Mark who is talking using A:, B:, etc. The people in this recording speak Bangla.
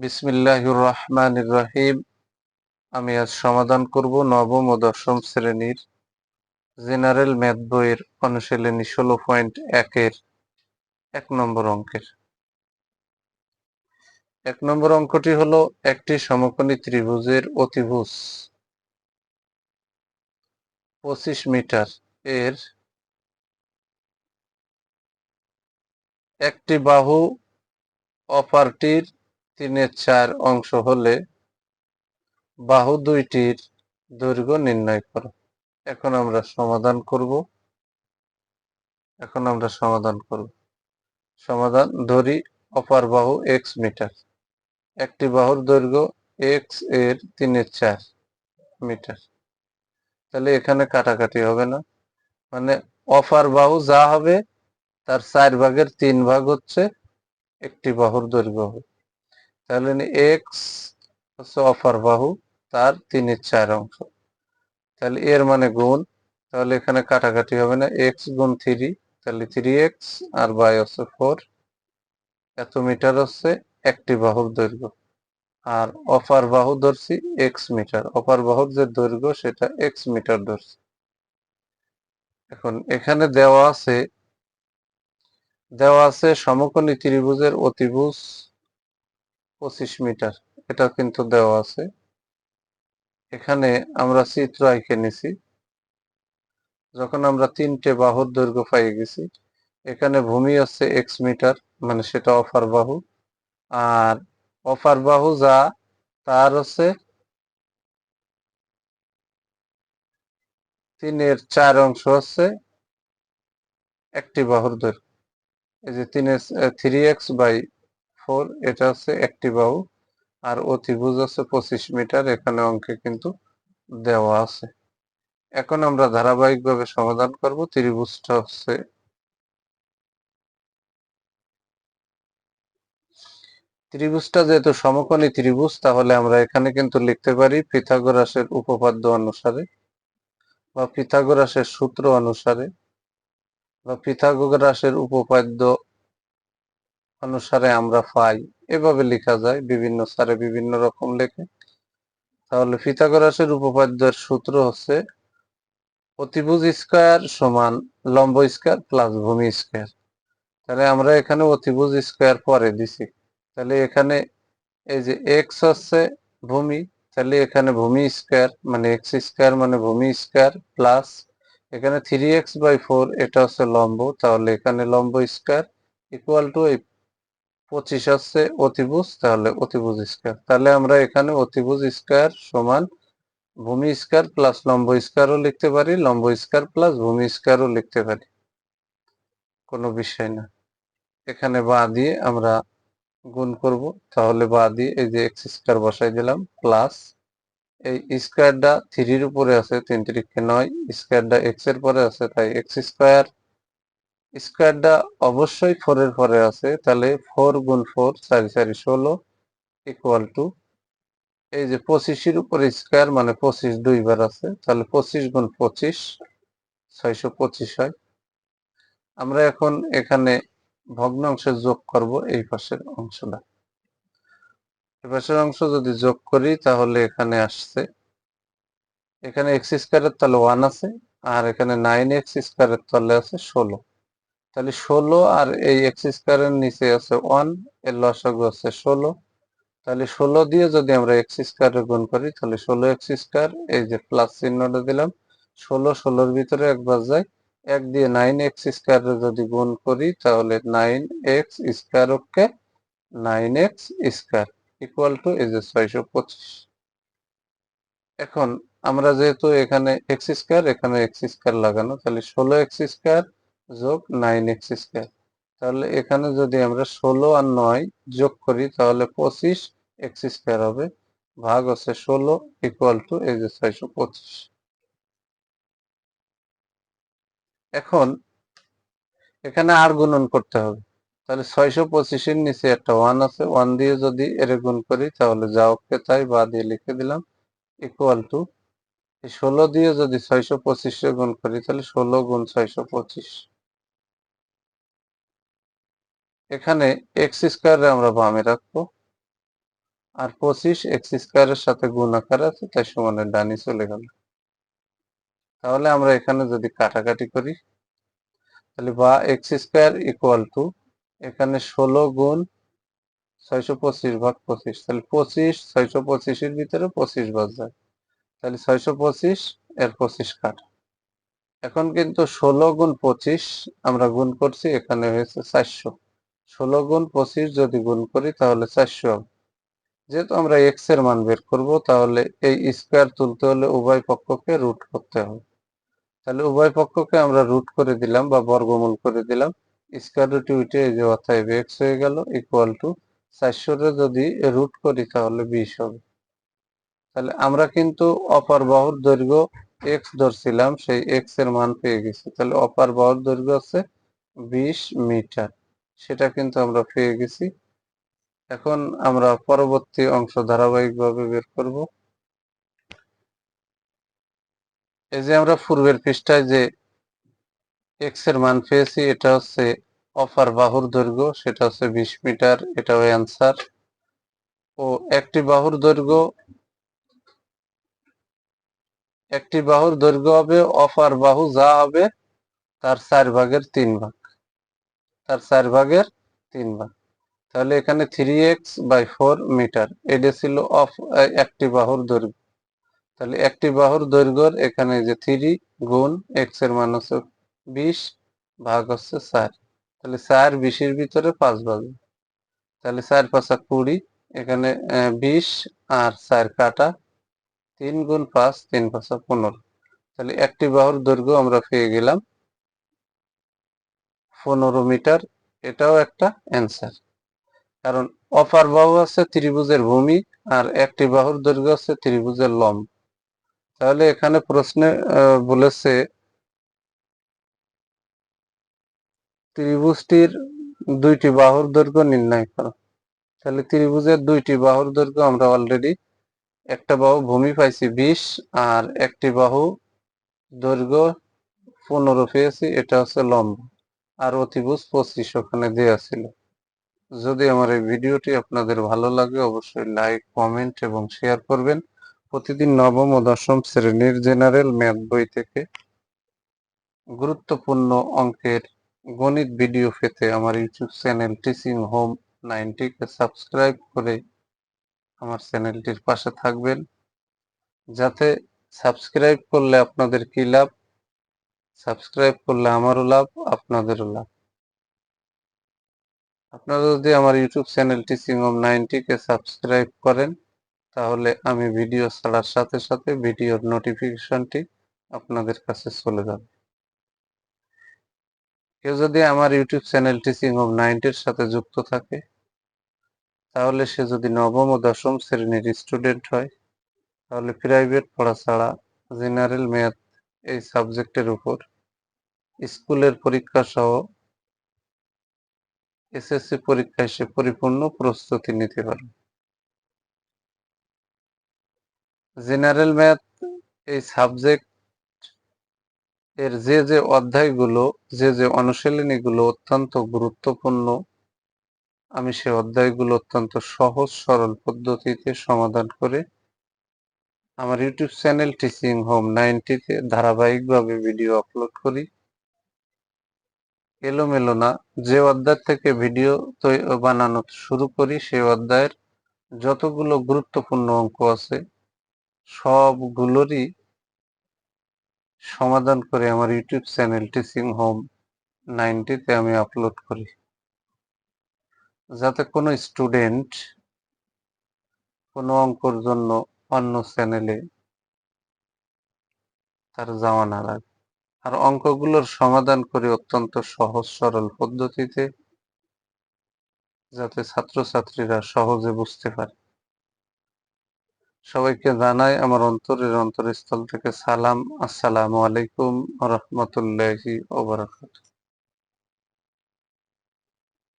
A: বিসমিল্লাহির রহমানির রহিম আমি আজ সমাধান করব নবম ও দশম শ্রেণির জেনারেল ম্যাথ বইয়ের অনুশীলনী ষোলো পয়েন্ট একের এক নম্বর অঙ্কের। এক নম্বর অঙ্কটি হলো একটি সমকোণী ত্রিভুজের অতিভুজ। পঁচিশ মিটার এর একটি বাহু অপারটির তিনের চার অংশ হলে বাহু দুইটির দৈর্ঘ্য নির্ণয় করো। এখন আমরা সমাধান করব। এখন আমরা সমাধান করব। সমাধান ধরি অপার বাহু এক্স মিটার। একটি বাহুর দৈর্ঘ্য এক্সের তিনের চার মিটার। তাহলে এখানে কাটাকাটি হবে না। মানে অপার বাহু যা হবে, তার চার ভাগের তিন ভাগ হচ্ছে একটি বাহুর দৈর্ঘ্য হবে। তাহলে এক্স হচ্ছে অপার বাহু তার তিনের চার অংশ। তাহলে এর মানে গুণ, তাহলে এখানে কাটাকাটি হবে না এক্স গুণ থ্রি তাহলে থ্রি এক্স আর বাই হচ্ছে ফোর এত মিটার হচ্ছে একটি বাহুর দৈর্ঘ্য। আর অপার বাহু ধরছি এক্স মিটার অপার বাহুর যে দৈর্ঘ্য সেটা এক্স মিটার ধরছি। এখন এখানে দেওয়া আছে দেওয়া আছে সমকোণী ত্রিভুজের অতিভুজ পঁচিশ মিটার এটা কিন্তু দেওয়া আছে। এখানে আমরা চিত্র আঁকে নিছি। যখন আমরা তিনটে বাহুর দৈর্ঘ্য পাই গেছি, এখানে ভূমি হচ্ছে এক্স মিটার মানে সেটা অফার বাহু। আর অফার বাহু যা, তার হচ্ছে তিনের চার অংশ হচ্ছে একটি বাহুর দৈর্ঘ্য। এই যে তিনের থ্রি এক্স বাই ফোর, এটা হচ্ছে একটি বাহু, আর অতিভুজ হচ্ছে পঁচিশ মিটার, এখানে অঙ্কে কিন্তু দেওয়া আছে। এখন আমরা ধারাবাহিকভাবে সমাধান করব, ত্রিভুজটা হচ্ছে ত্রিভুজটা যেহেতু সমকোণী ত্রিভুজ, তাহলে আমরা এখানে কিন্তু লিখতে পারি পিথাগোরাসের উপপাদ্য অনুসারে বা পিথাগোরাসের সূত্র অনুসারে বা পিথাগোরাসের উপপাদ্য অনুসারে আমরা পাই। এভাবে লেখা যায়, বিভিন্ন সারে বিভিন্ন রকম লেখে। তাহলে পিথাগোরাসের উপপাদ্যের সূত্র হচ্ছে অতিভুজ স্কয়ার সমান লম্ব স্কয়ার প্লাস ভূমি স্কয়ার। তাহলে আমরা এখানে অতিভুজ স্কয়ার পরে দিছি। তাহলে এখানে এই যে এক্স হচ্ছে ভূমি, তাহলে এখানে ভূমি স্কয়ার মানে এক্স স্কয়ার মানে ভূমি স্কয়ার প্লাস এখানে থ্রি এক্স বাই ফোর এটা হচ্ছে লম্ব। তাহলে এখানে লম্ব স্কয়ার ইকুয়াল টু এই পঁচিশ হচ্ছে অতিভুজ, তাহলে অতিভুজ স্কয়ার তাহলে আমরা এখানে অতিভুজ স্কয়ার সমান ভূমি স্কয়ার প্লাস লম্ব স্কয়ারও লিখতে পারি, লম্ব স্কয়ার প্লাস ভূমি স্কয়ারও লিখতে পারি। কোনো বিষয় না। এখানে বা দিয়ে আমরা গুণ করব, তাহলে বা দিয়ে এই যে এক্স স্কয়ার বসাই দিলাম প্লাস এই স্কয়ারটা থ্রির উপরে আছে, তিন তিরিখে নয় স্কয়ারটা এক্সের পরে আছে, তাই এক্স স্কয়ার স্কয়ারটা অবশ্যই ফোর এর পরে আছে, তাহলে ফোর গুণ ফোর চারি চারি ষোলো ইকুয়াল টু এই যে পঁচিশের উপরে স্কোয়ার মানে পঁচিশ দুইবার আছে, তাহলে পঁচিশ গুণ পঁচিশ, ছয়শো পঁচিশ হয়। আমরা এখন এখানে ভগ্নাংশে যোগ করব এই পাশের অংশটা। এই পাশের অংশ যদি যোগ করি, তাহলে এখানে আসছে। এখানে এক্স স্কোয়ারের তলে ওয়ান আছে, আর এখানে নাইন এক্স স্কোয়ারের তলে আছে ষোলো। তাহলে ষোলো আর এই এক্স স্কোয়ারের নিচে আছে ওয়ানের লসাগু আছে ষোলো। তাহলে ষোলো দিয়ে যদি আমরা এক্স স্কোয়ারে গুণ করি, তাহলে ষোলো এক্স স্কোয়ার এই যে প্লাস চিহ্নটা দিলাম, ষোলো, ষোলোর ভিতরে একবার যায়। এক দিয়ে নাইন এক্স স্কোয়ারে যদি গুণ করি, তাহলে nine x square okay nine x square equal to এই যে ছয়শো পঁচিশ। এখন আমরা যেহেতু এখানে এক্স স্কোয়ার এখানে এক্স স্কোয়ার লাগানো, তাহলে ষোলো এক্স স্কোয়ার যোগ নাইন এক্স স্কোয়ার তাহলে এখানে যদি আমরা ষোলো আর নয় যোগ করি, তাহলে পঁচিশ এক্স স্কোয়ার হবে। ভাগ হচ্ছে ষোলো ইকুয়াল টু এই যে ছয়শো পঁচিশ। এখন এখানে আর গুণন করতে হবে। তাহলে ছয়শো পঁচিশের নিচে একটা ওয়ান আছে ওয়ান দিয়ে যদি এর গুণ করি, তাহলে যা ওকে তাই বা দিয়ে লিখে দিলাম ইকুয়াল টু ষোলো দিয়ে যদি ছয়শো পঁচিশে গুণ করি, তাহলে ষোলো গুণ ছয়শো পঁচিশ। এখানে এক্স স্কোয়ারে আমরা বামে রাখব। আর পঁচিশ এক্স স্কোয়ারের সাথে গুণ আকারে আছে, তাই সমানের ডানি চলে গেল। তাহলে আমরা এখানে যদি কাটাকাটি করি, তাহলে বা এক্স স্কোয়ার ইকুয়াল টু এখানে ষোলো গুণ ছয়শো পঁচিশ ভাগ পঁচিশ, তাহলে পঁচিশ ছয়শো পঁচিশের ভিতরে পঁচিশ বাদ যায়। তাহলে ছয়শো পঁচিশ, এর পঁচিশ কাটা। এখন কিন্তু ষোলো গুণ পঁচিশ আমরা গুণ করছি, এখানে হয়েছে চারশো। ষোলো গুণ পঁচিশ যদি গুণ করি তাহলে চারশো। যেহেতু আমরা এক্সের মান বের করব, তাহলে এই স্কোয়ার তুলতে হলে উভয় পক্ষকে রুট করতে হবে। তাহলে উভয় পক্ষকে আমরা রুট করে দিলাম বা বর্গমূল করে দিলাম। স্কোয়ার রুটে উঠে এই যে অতএব এক্স হয়ে গেল ইকুয়াল টু চারশোরে যদি রুট করি তাহলে বিশ হবে। তাহলে আমরা কিন্তু অপার বাহুর দৈর্ঘ্য এক্স ধরছিলাম, সেই এক্সের মান পেয়ে গেছি। তাহলে অপার বাহুর দৈর্ঘ্য আছে বিশ মিটার। সেটা কিন্তু আমরা পেয়ে গেছি। এখন আমরা পরবর্তী অংশ ধারাবাহিকভাবে বের করব। এই যে আমরা পূর্বের পৃষ্ঠায় যে এক্সের মান পেয়েছি, এটা হচ্ছে অফার বাহুর দৈর্ঘ্য, সেটা হচ্ছে বিশ মিটার এটাও অ্যান্সার ও একটি বাহুর দৈর্ঘ্য, একটি বাহুর দৈর্ঘ্য হবে অফার বাহু যা হবে তার চার ভাগের তিন ভাগ। তার চার ভাগের তিন ভাগ। তাহলে এখানে three x by four metre এটা ছিল অফ একটি বাহুর দৈর্ঘ্য। তাহলে একটি বাহুর দৈর্ঘ্যর এখানে যে থ্রি গুণ এক্সের মান হচ্ছে বিশ, ভাগ হচ্ছে চার। তাহলে চার বিশের ভিতরে পাঁচ ভাগ। তাহলে চার পাঁচা কুড়ি, এখানে বিশ আর চার কাটা তিন গুণ পাঁচ, তিন পাঁচা পনেরো। তাহলে একটি বাহুর দৈর্ঘ্য আমরা পেয়ে গেলাম পনেরো মিটার, এটাও একটা অ্যান্সার কারণ অপার বাহু আছে ত্রিভুজের ভূমি আর একটি বাহুর দৈর্ঘ্য আছে ত্রিভুজের লম্ব। তাহলে এখানে প্রশ্নে বলেছে ত্রিভুজটির দুইটি বাহুর দৈর্ঘ্য নির্ণয় করো। তাহলে ত্রিভুজের দুইটি বাহুর দৈর্ঘ্য আমরা অলরেডি একটা বাহু ভূমি পাইছি বিশ আর একটি বাহু দৈর্ঘ্য পনেরো পেয়েছি, এটা হচ্ছে লম্ব। আর অতিভুজ পঁচিশ ওখানে দেওয়া ছিল। যদি আমার এই ভিডিওটি আপনাদের ভালো লাগে, অবশ্যই লাইক, কমেন্ট এবং শেয়ার করবেন। প্রতিদিন নবম ও দশম শ্রেণির জেনারেল ম্যাথ বই থেকে গুরুত্বপূর্ণ অঙ্কের গণিত ভিডিও পেতে আমার ইউটিউব চ্যানেল টিচিং হোম নাইনটিকে সাবস্ক্রাইব করে আমার চ্যানেলটির পাশে থাকবেন। যাতে সাবস্ক্রাইব করলে আপনাদের কি লাভ? সাবস্ক্রাইব করলে আমারও লাভ, আপনাদেরও লাভ। আপনারা যদি আমার ইউটিউব চ্যানেল টিচিং হোম নাইনটিকে সাবস্ক্রাইব করেন, তাহলে আমি ভিডিও ছাড়ার সাথে সাথে ভিডিওর নোটিফিকেশনটি আপনাদের কাছে চলে যাবে। কেউ যদি আমার ইউটিউব চ্যানেল টিচিং হোম নাইনটির সাথে যুক্ত থাকে, তাহলে সে যদি নবম ও দশম শ্রেণির স্টুডেন্ট হয়, তাহলে প্রাইভেট পড়া ছাড়া জেনারেল ম্যাথ এই সাবজেক্টের উপর। স্কুলের পরীক্ষা সহ এসএসসি পরীক্ষায় সে পরিপূর্ণ প্রস্তুতি নিতে পারে। জেনারেল ম্যাথ এই সাবজেক্ট এর যে যে অধ্যায়গুলো, যে যে অনুশীলনীগুলো অত্যন্ত গুরুত্বপূর্ণ, আমি সে অধ্যায়গুলো অত্যন্ত সহজ সরল পদ্ধতিতে সমাধান করে আমার ইউটিউব চ্যানেল টিচিং হোম নাইনটিতে ধারাবাহিকভাবে ভিডিও আপলোড করি। এলোমেলো না, যে অধ্যায় থেকে ভিডিও বানানো শুরু করি সেই অধ্যায়ের যতগুলো গুরুত্বপূর্ণ অঙ্ক আছে, সবগুলোরই সমাধান করে আমার ইউটিউব চ্যানেল টিচিং হোম নাইনটিতে আমি আপলোড করি। যাতে কোনো স্টুডেন্ট কোনো অঙ্কর জন্য অন্য চ্যানেলে তার না লাগে আর অঙ্কগুলোর সমাধান করে অত্যন্ত সহজ সরল পদ্ধতিতে, যাতে ছাত্রছাত্রীরা সহজে বুঝতে পারে। সবাইকে জানাই আমার অন্তরের অন্তরস্থল থেকে সালাম। আসসালামু আলাইকুম রহমতুল্লাহি ওবরাকাতুহ